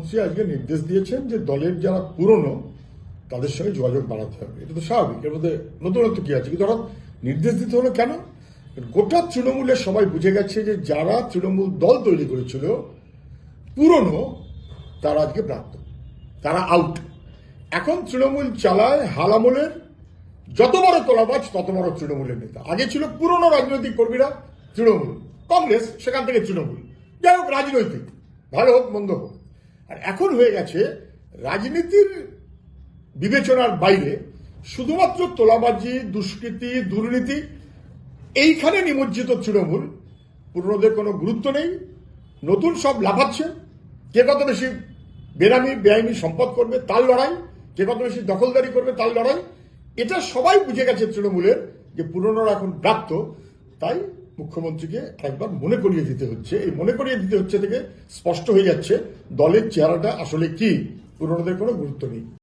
আজকে নির্দেশ দিয়েছেন যে দলের যারা পুরনো, তাদের সঙ্গে যোগাযোগ বাড়াতে হবে। এটা তো স্বাভাবিক। এর মধ্যে নতুনত্ব কি আছে? কিন্তু হঠাৎ নির্দেশ দিতে হলো কেন? গোটা তৃণমূলের সবাই বুঝে গেছে যে যারা তৃণমূল দল তৈরি করেছিল, পুরনো, তারা আজকে প্রাপ্ত। তারা আউট এখন তৃণমূল চালায় হালামলের যত বড় তোলাবাজ, তত বড় তৃণমূলের নেতা। আগে ছিল পুরনো রাজনৈতিক কর্মীরা তৃণমূল। কংগ্রেস, সেখান থেকে তৃণমূল। যাই হোক, রাজনৈতিক। ভালো হোক, মন্দ হোক। আর এখন হয়ে গেছে রাজনীতির বিবেচনার বাইরে শুধুমাত্র তোলাবাজি, দুষ্কৃতি, দুর্নীতি, এইখানে নিমজ্জিত তৃণমূল। পুরনোদের কোনো গুরুত্ব নেই। নতুন সব লাফাচ্ছে। কে কত বেশি বেনামি, বেআইনি সম্পদ করবে তার লড়াই। কে কত বেশি দখলদারি করবে তার লড়াই। এটা সবাই বুঝে গেছে তৃণমূলের যে পুরনোরা এখন প্রাপ্ত তাই মুখ্যমন্ত্রীকে একবার মনে করিয়ে দিতে হচ্ছে। এই মনে করিয়ে দিতে হচ্ছে থেকে স্পষ্ট হয়ে যাচ্ছে, দলের চেহারাটা আসলে কি? পুরনোদের কোনো গুরুত্ব নেই।